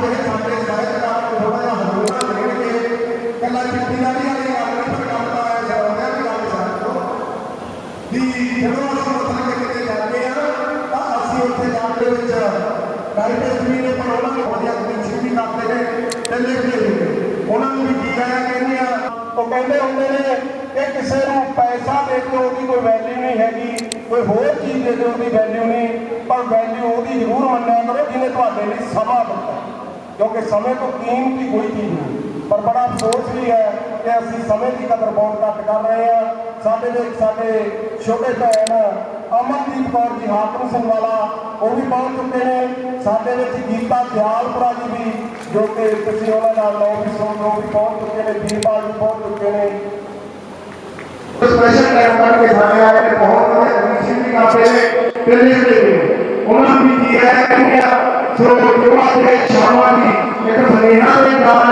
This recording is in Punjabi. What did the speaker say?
ਜਿਹੜੇ ਸਾਡੇ ਸਾਹਿਤਕਾਰ ਥੋੜਾ ਜਿਹਾ ਹੋਣਾ ਦੇਣਗੇ ਕੱਲਾ ਚਿੱਠੀ ਦਾ ਵੀ ਆਲੇ ਗੱਲ ਨਹੀਂ ਕਰਦਾ ਹੈ ਜਵਾਨਾਂ ਦੀ ਗੱਲ ਛੱਡ ਦੋ ਵੀ ਜਦੋਂ ਅਸੀਂ ਮਤਲਬ ਕਿ ਕਿਤੇ ਜਾਂਦੇ ਆ ਤਾਂ ਅਸੀਂ ਉੱਥੇ ਜਾਣ ਦੇ ਵਿੱਚ ਡਾਇਰੈਕਟ ਵੀ ਨੇ ਪਰ ਉਹਨਾਂ ਨੂੰ ਵਧੀਆ ਕਮਿਸ਼ਨ ਵੀ ਕਰਦੇ ਨੇ ਤੇ ਲਿਖਦੇ ਨੇ ਉਹਨਾਂ ਨੂੰ ਵੀ ਕੀ ਆਇਆ ਕਹਿੰਦੇ ਆ ਉਹ ਕਹਿੰਦੇ ਹੁੰਦੇ ਨੇ ਕਿ ਕਿਸੇ ਨੂੰ ਪੈਸਾ ਦੇ ਕੇ ਉਹਦੀ ਕੋਈ ਵੈਲਿਊ ਨਹੀਂ ਹੈਗੀ, ਕੋਈ ਹੋਰ ਚੀਜ਼ ਦੇ ਦਿਓ ਉਹਦੀ ਵੈਲਿਊ ਨਹੀਂ, ਪਰ ਵੈਲਿਊ ਉਹਦੀ ਜ਼ਰੂਰ ਮੰਨਿਆ ਕਰੋ, ਜਿਹਨੇ ਤੁਹਾਡੇ ਲਈ ਸਮਾਂ ਦਿੱਤਾ। ਕਿਉਂਕਿ ਸਮੇਂ ਤੋਂ ਕੀਮਤੀ ਕੋਈ ਚੀਜ਼ ਨਹੀਂ। ਪਰ ਬੜਾ ਅਫਸੋਸ ਵੀ ਹੈ ਕਿ ਅਸੀਂ ਸਮੇਂ ਦੀ ਕਦਰ ਬਹੁਤ ਘੱਟ ਕਰ ਰਹੇ ਹਾਂ। ਸਾਡੇ ਵਿੱਚ ਸਾਡੇ ਛੋਟੇ ਭੈਣ ਅਮਨਦੀਪ ਕੌਰ ਜੀ, ਹਾਕਮ ਸਿੰਘ ਵਾਲਾ ਉਹ ਵੀ ਪਹੁੰਚ ਚੁੱਕੇ ਨੇ। ਸਾਡੇ ਵਿੱਚ ਗੀਤਾ ਦਿਆਲਪੁਰਾ ਜੀ ਵੀ, ਜੋ ਕਿ ਤੁਸੀਂ ਉਹਨਾਂ ਨਾਲ ਲੋ ਵੀ ਸੁਣ ਲਓ ਵੀ ਪਹੁੰਚ ਚੁੱਕੇ ਨੇ, ਵੀਰਪਾਲ ਜੀ ਪਹੁੰਚ ਚੁੱਕੇ ਨੇ। ਸਪੈਸ਼ਲ ਟਾਈਮ ਕੱਢ ਕੇ ਸਾਡੇ ਆ ਕੇ ਬਹੁਤ ਵਧੀਆ ਕਮਿਸ਼ਨ ਵੀ ਕਰਦੇ ਨੇ ਤੇ ਲਿਖਦੇ ਨੇ। ਉਹਨਾਂ ਦੀ ਹੈ ਕਿ ਉਹ ਜੋ ਆਪਣੇ ਸ਼ਾਮਾਂ ਦੀ ਇੱਕ ਫਰੇਨਾ ਦੇ ਨਾਲ